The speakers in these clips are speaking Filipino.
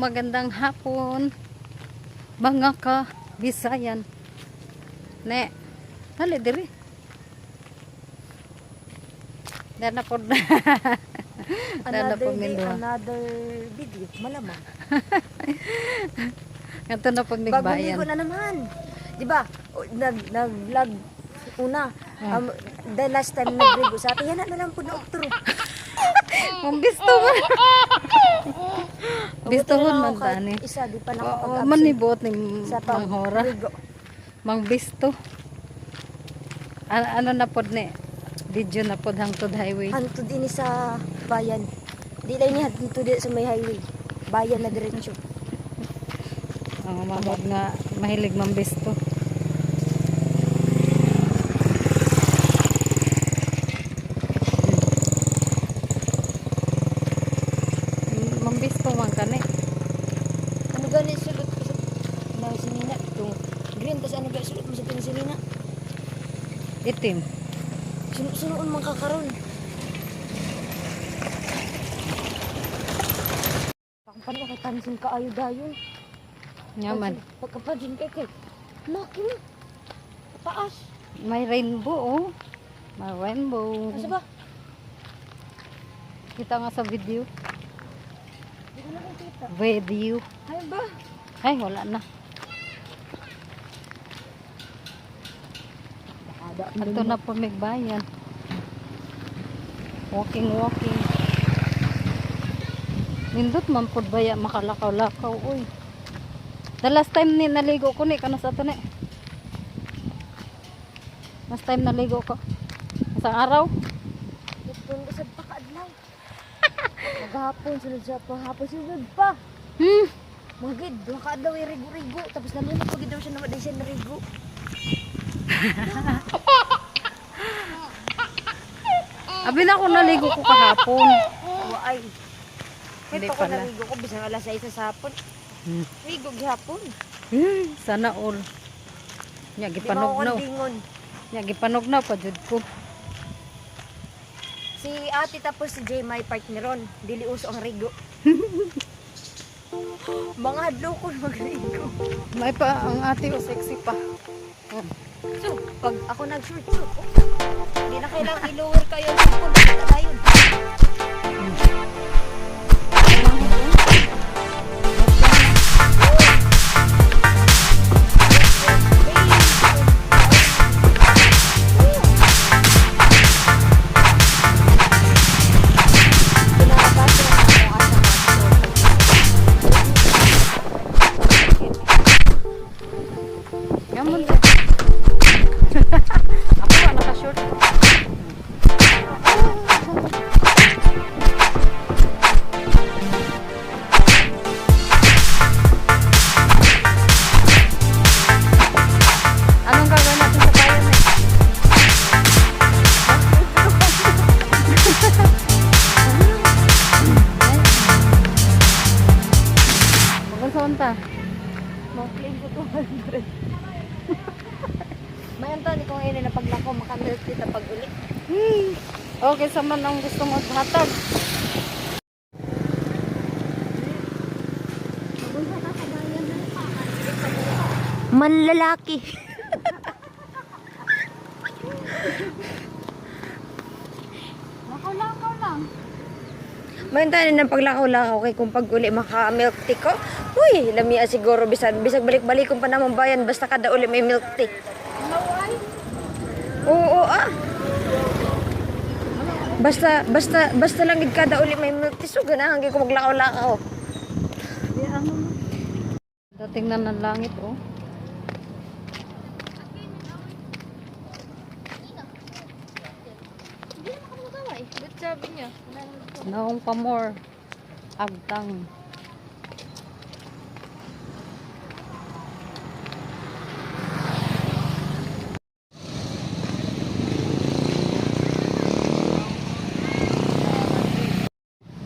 Magandang hapon. Mga ka, Bisayan. Ne, hali diri. Dana po na. Dana po minduha. another video. Malamang. Ganto na po Bagong migbayan. ligo na naman. Di ba? O, Nag, nag-vlog una. Ah. Um, the last time nag-ligo sa atin, yan na lang po na oktoro. Kung gusto mo. Gusto mo man tani. Isa, di pa nakapag-absent. manibot ni Manghora. Mang bisto. Ano, ano na pod ni? Video na pod hangtod highway. Hantod ini sa bayan. Di lang niya hantod di sa may highway. Bayan na diretsyo. Ang mamod nga mahilig mang bisto. Mm, Mang bisto man kani. Ano gani sulot ko sa na sinina? Itong green, tas ano gani sulot mo sa pinasinina? Itim. Sunuon man kakaroon. Pagpan ka tansin ka ayo dayon. Nyaman. Pagkapadin kay kay. Laki mo. Taas. May rainbow oh. May rainbow. Asa ba? Kita nga sa video. Video. Ay ba? Ay, wala na. Ato na po migbayan. Walking, walking. Nindot man pod baya makalakaw-lakaw uy. The last time ni naligo ko ni kanos ato ni. Last time naligo ko. Isang araw. Ito ko sa pakaadlaw. Maghapon sunod sa pahapon sunod pa. Hmm. Magid, baka daw irigo-rigo. Tapos naman ko daw siya naman siya narigo. Abi na ako naligo ko kahapon. Oo ay. Hindi Ito ko pala. narigo ko bisang alas 6 sa hapon. Hmm. Rigo gihapon. Hmm, Sana all. Nya Di ako gipanognaw. dingon. Nya gipanognaw pa jud ko. Si ate tapos si Jay may partneron. Dili uso ang rigo. Mga hadlaw ko magrigo. May pa ang ate o sexy pa. Oh. So, pag ako nag-short, so, oh, hindi na kailangan i-lower kayo sa Okay, sa man ang gusto mo hatag. Manlalaki. Lakaw-lakaw lang. May antoni ng paglakaw-lakaw kay kung pag uli maka-milk tea ko. Uy, lamia siguro bisan bisag balik-balik kung pa naman bayan basta kada uli may milk tea. Oo, ah. Basta basta basta lang gid kada uli may milk tea so ganahan gyud ko maglakaw-lakaw. Dating na ng langit, oh. Niya. Naong pa more. Agtang.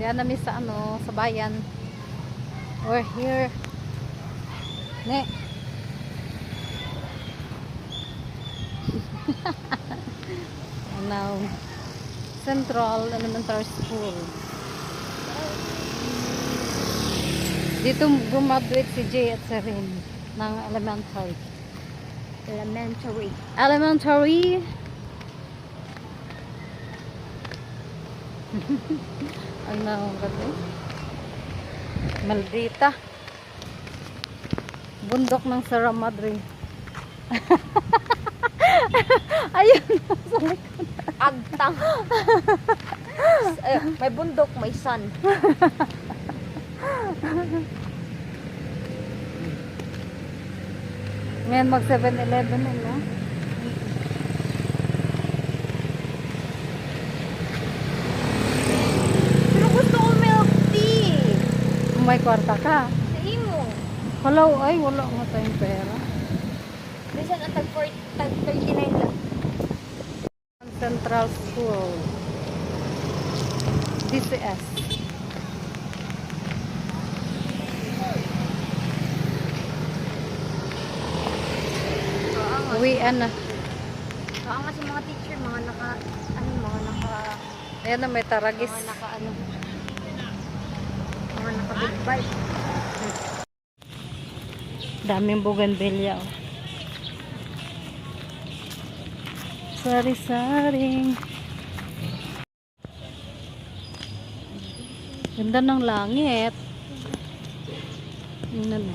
Diyan namin sa ano, sa bayan. We're here. Ne. now, Central Elementary School. Dito graduate si Jay at Serin ng elementary. Elementary. Elementary. Ang naong gabi. Maldita. Bundok ng Sierra Madre. Ayun. sa likod. Agtang. Eh, may bundok, may sun. Ngayon mag 7-Eleven na, no? Pero gusto ko milk tea. May kwarta ka. Sa imo. Hello, ay, wala nga tayong pera. Bisan ang tag, tag 39 lang. Central School. DCS. Uwian na. Oo nga si mga teacher, mga naka, ano, mga naka, Ayan na, may taragis. mga naka, ano, Daming bougainvillea. Oh. Sari-saring. Ganda ng langit. Yun ano.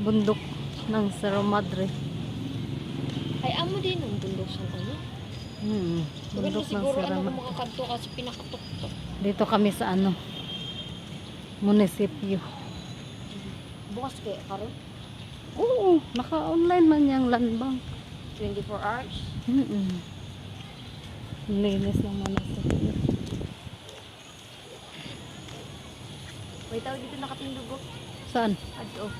Bundok ng Cerro Madre. Ay, amo din ang bundok sa ano. Hmm. Bundok ng Cerro ano Madre. makakanto kasi pinakatok-tok. Dito kami sa ano. Munisipyo. Bukas kaya karon Oo, naka-online man yung land bank. 24 hours. Mm-mm. Linis ng munisipyo. May tao dito nakatindog oh. Saan? Adto.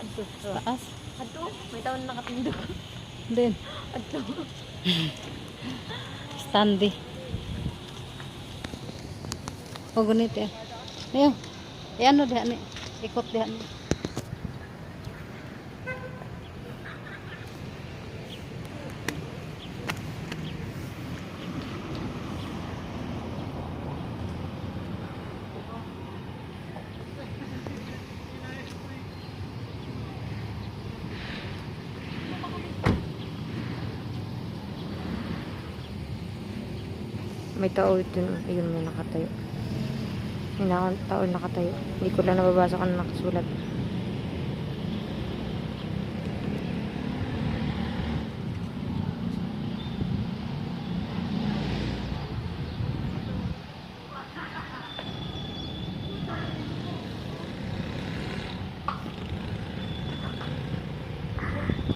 Adto. Taas? Adto. May tao na nakatindog. Din. Adto. Standy. O ganito eh. Ayun. Ayan no dihan ni. Ikot dihan ni. May tao dito. Ayun, may nakatayo. May naka- tao nakatayo. Hindi ko lang nababasa kung ano nakasulat.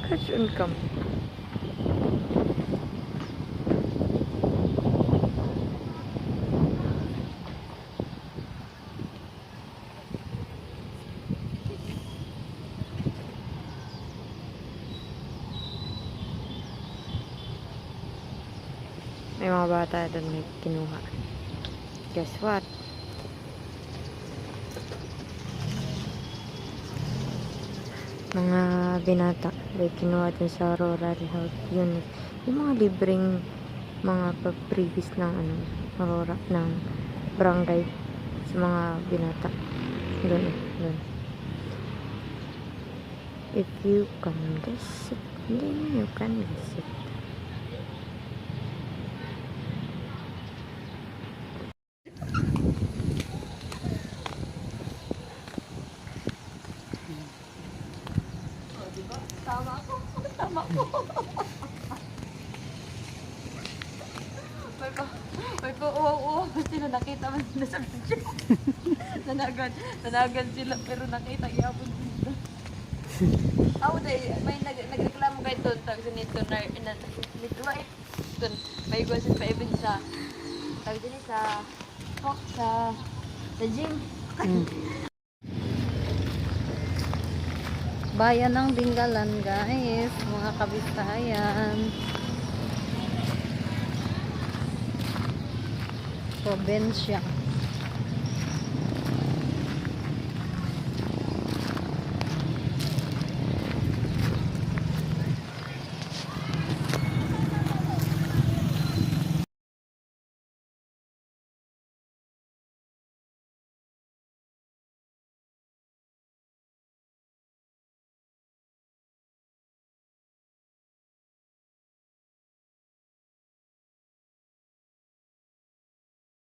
Catch and. May mga bata doon may kinuha. Guess what? Mga binata may kinuha din sa rural health unit. Yung mga libreng mga pag-previous ng ano, aurora ng barangay sa mga binata. Doon, eh, doon. If you can visit, then you can visit. May sila sa video. nanagan, nanagan sila pero nakita yapon sila. Ako day, may nag, nagreklamo kay Ton, tawag sa nito na, na, nito ay, Ton, may gwasin pa even sa, tawag din sa, oh, sa, sa gym. Hmm. Bayan ng Dingalan, guys. Mga kabistayan. Probinsya.